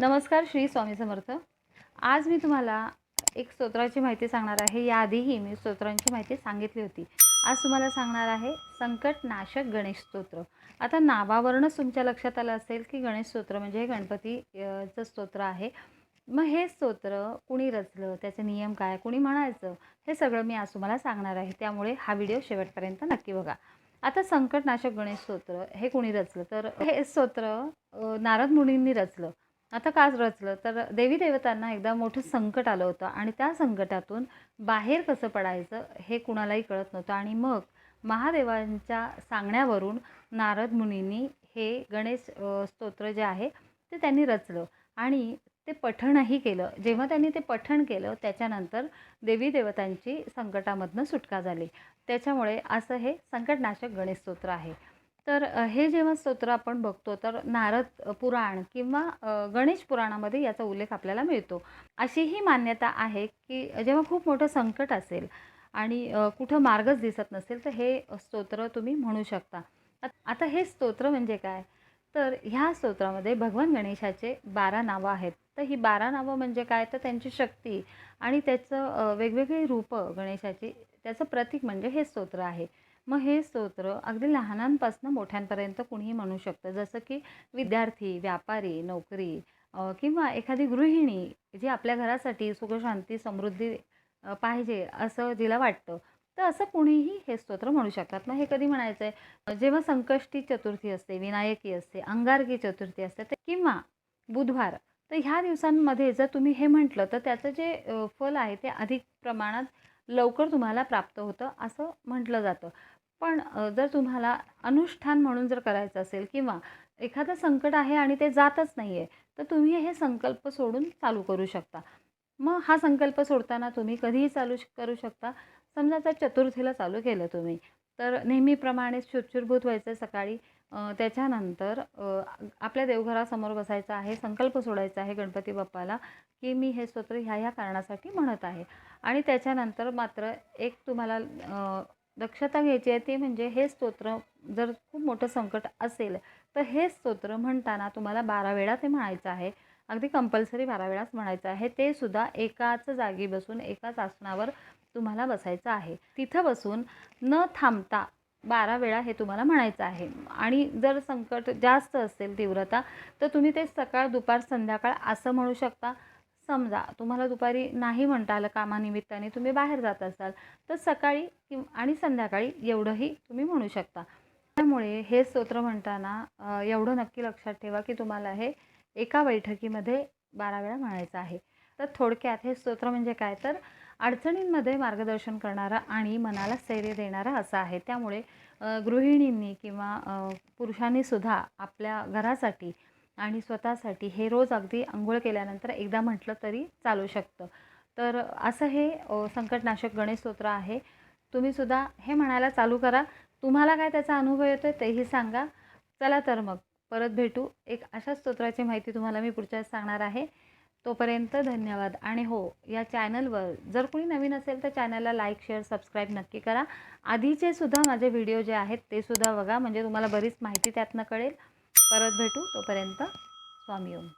नमस्कार श्री स्वामी समर्थ. आज मी तुम्हाला एक स्तोत्राची माहिती सांगणार आहे. याआधीही मी स्तोत्रांची माहिती सांगितली होती. आज तुम्हाला सांगणार आहे संकट नाशक गणेश स्तोत्र. आता नावावरूनच तुमच्या लक्षात आलं असेल की गणेश स्तोत्र म्हणजे हे गणपतीचं स्तोत्र आहे. मग हे स्तोत्र कुणी रचलं? त्याचे नियम काय? कुणी म्हणायचं? हे सगळं मी आज तुम्हाला सांगणार आहे. त्यामुळे हा व्हिडिओ शेवटपर्यंत नक्की बघा. आता संकटनाशक गणेश स्तोत्र हे कुणी रचलं? तर हे स्तोत्र नारद मुनींनी रचलं. आता का रचलं? तर देवी देवतांना एकदा मोठं संकट आलं होतं आणि त्या संकटातून बाहेर कसं पडायचं हे कुणालाही कळत नव्हतं. आणि मग महादेवांच्या सांगण्यावरून नारद मुनींनी हे गणेश स्तोत्र जे आहे ते त्यांनी रचलं आणि ते पठणही केलं. जेव्हा त्यांनी ते पठण केलं त्याच्यानंतर देवी देवतांची संकटामधनं सुटका झाली. त्याच्यामुळे असं हे संकटनाशक गणेश स्तोत्र आहे. तर हे जेव्हा स्तोत्र आपण बघतो तर नारद पुराण किंवा गणेश पुराणामध्ये याचा उल्लेख आपल्याला मिळतो. अशी ही मान्यता आहे की जेव्हा खूप मोठं संकट असेल आणि कुठं मार्गच दिसत नसेल तर हे स्तोत्र तुम्ही म्हणू शकता. आता हे स्तोत्र म्हणजे काय? तर ह्या स्तोत्रामध्ये भगवान गणेशाचे बारा नावं आहेत. तर ही बारा नावं म्हणजे काय? तर त्यांची शक्ती आणि त्याचं वेगवेगळी रूपं गणेशाची त्याचं प्रतीक म्हणजे हे स्तोत्र आहे. मग हे स्तोत्र अगदी लहानांपासून मोठ्यांपर्यंत कुणीही म्हणू शकतं. जसं की विद्यार्थी व्यापारी नोकरी किंवा एखादी गृहिणी जी आपल्या घरासाठी सुखशांती समृद्धी पाहिजे असं जिला वाटतं तर असं कुणीही हे स्तोत्र म्हणू शकतात मग हे कधी म्हणायचं आहे जेव्हा संकष्टी चतुर्थी असते विनायकी असते अंगारकी चतुर्थी असते तर किंवा बुधवार तर ह्या दिवसांमध्ये जर तुम्ही हे म्हटलं तर त्याचं जे फल आहे ते अधिक प्रमाणात लवकर तुम्हाला प्राप्त होतं असं म्हटलं जातं. पण जर तुम्हाला अनुष्ठान म्हणून जर करायचं असेल किंवा एखादं संकट आहे आणि ते जातच नाही आहे तर तुम्ही हे संकल्प सोडून चालू करू शकता. मग हा संकल्प सोडताना तुम्ही कधीही चालू श- करू शकता. समजा जर चतुर्थीला चालू केलं तुम्ही तर नेहमीप्रमाणे शुरशुरभूत व्हायचं सकाळी. त्याच्यानंतर आपल्या देवघरासमोर बसायचं आहे संकल्प सोडायचा आहे गणपती बाप्पाला की मी हे स्तोत्र ह्या ह्या कारणासाठी म्हणत आहे. आणि त्याच्यानंतर मात्र एक तुम्हाला दक्षता घ्यायची आहे ती म्हणजे हे स्तोत्र जर खूप मोठं संकट असेल तर हे स्तोत्र म्हणताना तुम्हाला बारा वेळा ते म्हणायचं आहे. अगदी कंपल्सरी बारा वेळाच म्हणायचं आहे. ते सुद्धा एकाच जागी बसून एकाच आसनावर तुम्हाला बसायचं आहे. तिथं बसून न थांबता बारा वेळा हे तुम्हाला म्हणायचं आहे. आणि जर संकट जास्त असेल तीव्रता तर तुम्ही ते सकाळ दुपार संध्याकाळ असं म्हणू शकता. समजा तुम्हाला दुपारी नाही म्हणता आलं कामानिमित्ताने तुम्ही बाहेर जात असाल तर सकाळी किंवा आणि संध्याकाळी एवढंही तुम्ही म्हणू शकता. त्यामुळे हे स्तोत्र म्हणताना एवढं नक्की लक्षात ठेवा की तुम्हाला हे एका बैठकीमध्ये बारा वेळा म्हणायचं आहे. तर थोडक्यात हे स्तोत्र म्हणजे काय? तर अडचणींमध्ये मार्गदर्शन करणारा आणि मनाला स्थैर्य देणारा असा आहे. त्यामुळे गृहिणींनी किंवा पुरुषांनीसुद्धा आपल्या घरासाठी आणि स्वतःसाठी हे रोज अगदी आंघोळ केल्यानंतर एकदा म्हटलं तरी चालू शकतं. तर असं हे संकटनाशक गणेश स्तोत्र आहे. तुम्ही सुद्धा हे म्हणायला चालू करा. तुम्हाला काय त्याचा अनुभव येतो आहे तेही सांगा. चला तर मग परत भेटू. एक अशा स्तोत्राची माहिती तुम्हाला मी पुढच्या वेळेस सांगणार आहे. तोपर्यंत धन्यवाद. आणि हो या चॅनलवर जर कोणी नवीन असेल तर चॅनलला लाईक शेअर सबस्क्राईब नक्की करा. आधीचे सुद्धा माझे व्हिडिओ जे आहेत ते सुद्धा बघा. म्हणजे तुम्हाला बरीच माहिती त्यातनं कळेल. परत भेटू तोपर्यंत स्वामी ओम.